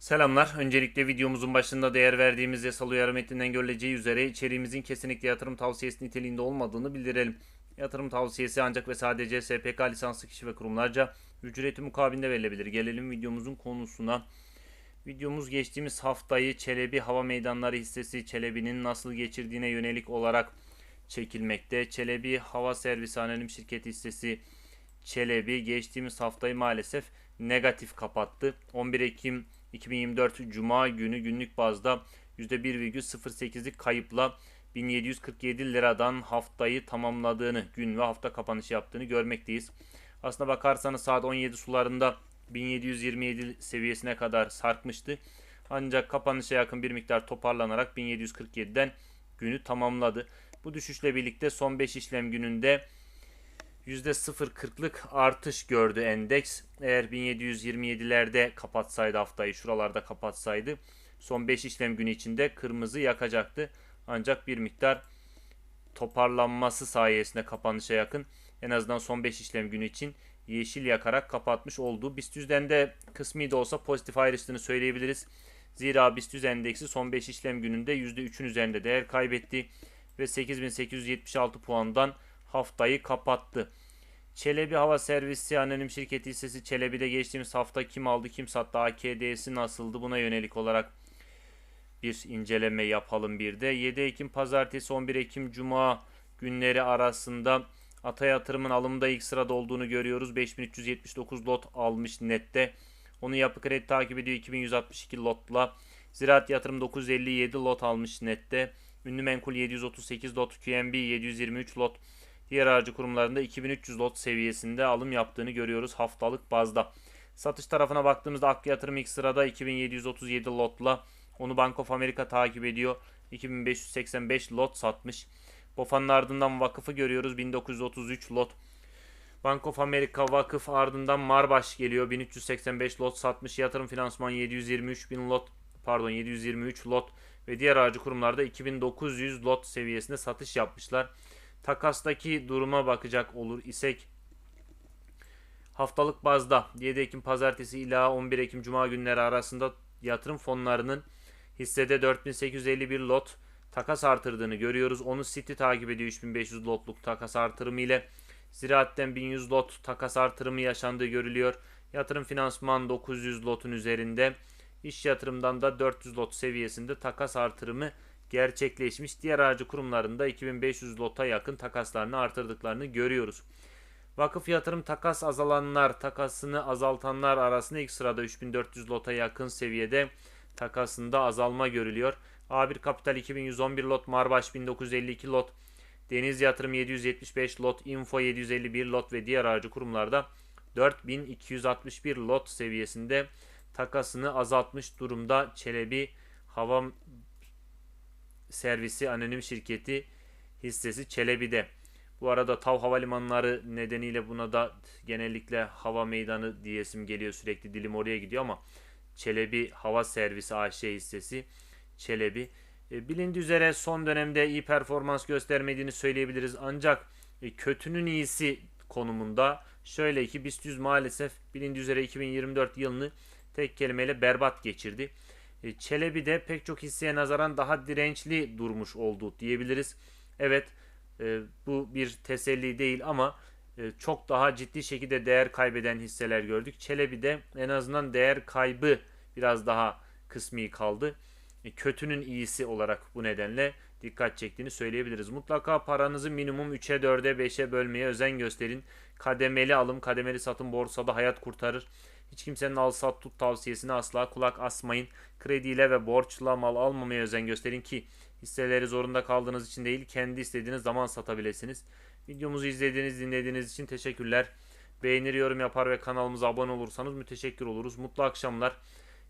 Selamlar. Öncelikle videomuzun başında değer verdiğimiz yasal uyarı metninden görüleceği üzere içeriğimizin kesinlikle yatırım tavsiyesi niteliğinde olmadığını bildirelim. Yatırım tavsiyesi ancak ve sadece SPK lisanslı kişi ve kurumlarca ücreti mukabilinde verilebilir. Gelelim videomuzun konusuna. Videomuz geçtiğimiz haftayı Çelebi Hava Meydanları hissesi Çelebi'nin nasıl geçirdiğine yönelik olarak çekilmekte. Çelebi Hava Servisi Anonim Şirketi hissesi Çelebi geçtiğimiz haftayı maalesef negatif kapattı. 11 Ekim 2024 Cuma günü günlük bazda %1,08'lik kayıpla 1747 liradan haftayı tamamladığını, gün ve hafta kapanışı yaptığını görmekteyiz. Aslına bakarsanız saat 17 sularında 1727 seviyesine kadar sarkmıştı. Ancak kapanışa yakın bir miktar toparlanarak 1747'den günü tamamladı. Bu düşüşle birlikte son 5 işlem gününde %0.40'lık artış gördü endeks. Eğer 1727'lerde kapatsaydı haftayı şuralarda kapatsaydı son 5 işlem günü içinde kırmızı yakacaktı. Ancak bir miktar toparlanması sayesinde kapanışa yakın en azından son 5 işlem günü için yeşil yakarak kapatmış oldu. BIST 100'den de kısmi de olsa pozitif ayrıştığını söyleyebiliriz. Zira BIST 100 endeksi son 5 işlem gününde %3'ün üzerinde değer kaybetti ve 8876 puandan haftayı kapattı. Çelebi Hava Servisi Anonim Şirketi hissesi Çelebi'de geçtiğimiz hafta kim aldı kim sattı AKD'si nasıldı buna yönelik olarak bir inceleme yapalım bir de. 7 Ekim Pazartesi 11 Ekim Cuma günleri arasında Ata Yatırım'ın alımda ilk sırada olduğunu görüyoruz. 5379 lot almış nette. Onu yapı kredi takip ediyor 2162 lotla. Ziraat Yatırım 957 lot almış nette. Ünlü Menkul 738 lot, QNB 723 lot. Diğer aracı kurumlarında 2300 lot seviyesinde alım yaptığını görüyoruz haftalık bazda. Satış tarafına baktığımızda Ak Yatırım ilk sırada 2737 lotla. Onu Bank of America takip ediyor. 2585 lot satmış. BOFA'nın ardından Vakıf'ı görüyoruz. 1933 lot. Bank of America Vakıf ardından Marbaş geliyor. 1385 lot satmış. Yatırım Finansman 723 bin lot pardon 723 lot ve diğer aracı kurumlarda 2900 lot seviyesinde satış yapmışlar. Takastaki duruma bakacak olur isek haftalık bazda 7 Ekim pazartesi ila 11 Ekim cuma günleri arasında yatırım fonlarının hissede 4851 lot takas artırdığını görüyoruz. Onu City takip ediyor 3500 lotluk takas artırımı ile. Ziraat'ten 1100 lot takas artırımı yaşandığı görülüyor. Yatırım finansman 900 lotun üzerinde. İş yatırımdan da 400 lot seviyesinde takas artırımı gerçekleşmiş. Diğer aracı kurumlarında 2500 lota yakın takaslarını artırdıklarını görüyoruz. Vakıf yatırım takas azalanlar, takasını azaltanlar arasında ilk sırada 3400 lota yakın seviyede takasında azalma görülüyor. A1 Kapital 2111 lot, Marbaş 1952 lot, Deniz Yatırım 775 lot, Info 751 lot ve diğer aracı kurumlarda 4261 lot seviyesinde takasını azaltmış durumda Çelebi Hava Servisi Anonim Şirketi hissesi Çelebi'de. Bu arada Tav Havalimanları nedeniyle buna da genellikle hava meydanı diyesim geliyor sürekli dilim oraya gidiyor ama Çelebi Hava Servisi AŞ hissesi Çelebi. E, bilindiği üzere son dönemde iyi performans göstermediğini söyleyebiliriz. Ancak e, kötünün iyisi konumunda şöyle ki BIST 100 maalesef bilindiği üzere 2024 yılını tek kelimeyle berbat geçirdi. E, Çelebi de pek çok hisseye nazaran daha dirençli durmuş oldu diyebiliriz. Evet e, bu bir teselli değil ama e, çok daha ciddi şekilde değer kaybeden hisseler gördük. Çelebi de en azından değer kaybı biraz daha kısmi kaldı. Kötünün iyisi olarak bu nedenle dikkat çektiğini söyleyebiliriz. Mutlaka paranızı minimum 3'e 4'e 5'e bölmeye özen gösterin. Kademeli alım, kademeli satım borsada hayat kurtarır. Hiç kimsenin al sat tut tavsiyesine asla kulak asmayın. Krediyle ve borçla mal almamaya özen gösterin ki hisseleri zorunda kaldığınız için değil kendi istediğiniz zaman satabilirsiniz. Videomuzu izlediğiniz dinlediğiniz için teşekkürler. Beğenir yorum yapar ve kanalımıza abone olursanız müteşekkir oluruz. Mutlu akşamlar.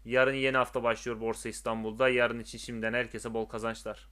Yarın yeni hafta başlıyor Borsa İstanbul'da. Yarın için şimdiden herkese bol kazançlar.